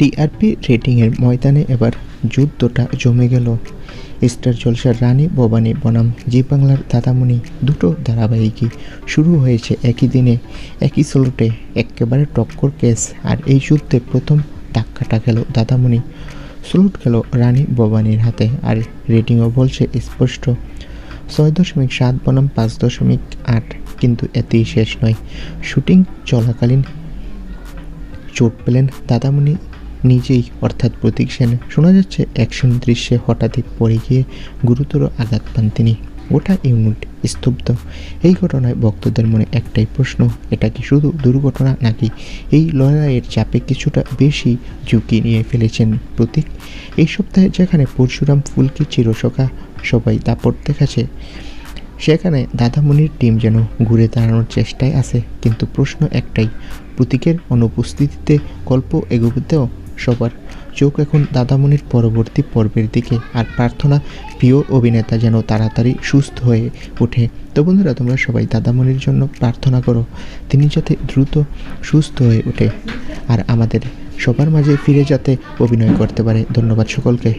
TRP রেটিংয়ের ময়দানে এবার যুদ্ধটা জমে গেল। স্টার জলসার রানী ভবানী বনাম, জি বাংলার দাদামণি দুটো ধারাবাহিকই শুরু হয়েছে একই দিনে, একই স্লোটে একেবারে টক্কর কেস। আর এই যুদ্ধে প্রথম ধাক্কাটা গেল দাদামণি। স্লোট গেল রানী ভবানীর হাতে আর রেটিংও বলছে স্পষ্ট। ছয় দশমিক সাত বনাম, পাঁচ দশমিক আট কিন্তু এতেই শেষ নয়। শুটিং চলাকালীন চোট পেলেন দাদামণি নিজেই অর্থাৎ প্রতীক সেন। শোনা যাচ্ছে অ্যাকশন দৃশ্যে হঠাৎই পড়ে গিয়ে গুরুতর আঘাত পান তিনি। গোটা ইউনিট স্তব্ধ। এই ঘটনায় ভক্তদের মনে একটাই প্রশ্ন, এটা কি শুধু দুর্ঘটনা নাকি এই লড়াইয়ের চাপে কিছুটা বেশি ঝুঁকি নিয়ে ফেলেছেন প্রতীক? এই সপ্তাহে যেখানে পরশুরাম ফুলকে চিরসখা সবাই দাপট দেখাচ্ছে, সেখানে দাদামণির টিম যেন ঘুরে দাঁড়ানোর চেষ্টায় আছে। কিন্তু প্রশ্ন একটাই, প্রতীকের অনুপস্থিতিতে গল্প এগোতেও সবার। চোখ এখন দাদামণির পরবর্তী পর্বের দিকে আর প্রার্থনা প্রিয় অভিনেতা যেন তাড়াতাড়ি সুস্থ হয়ে ওঠে। তো বন্ধুরা, তোমরা সবাই দাদামণির জন্য প্রার্থনা করো। তিনি যাতে দ্রুত সুস্থ হয়ে ওঠে। আর আমাদের সবার মাঝে ফিরে যাতে অভিনয় করতে পারে। ধন্যবাদ সকলকে।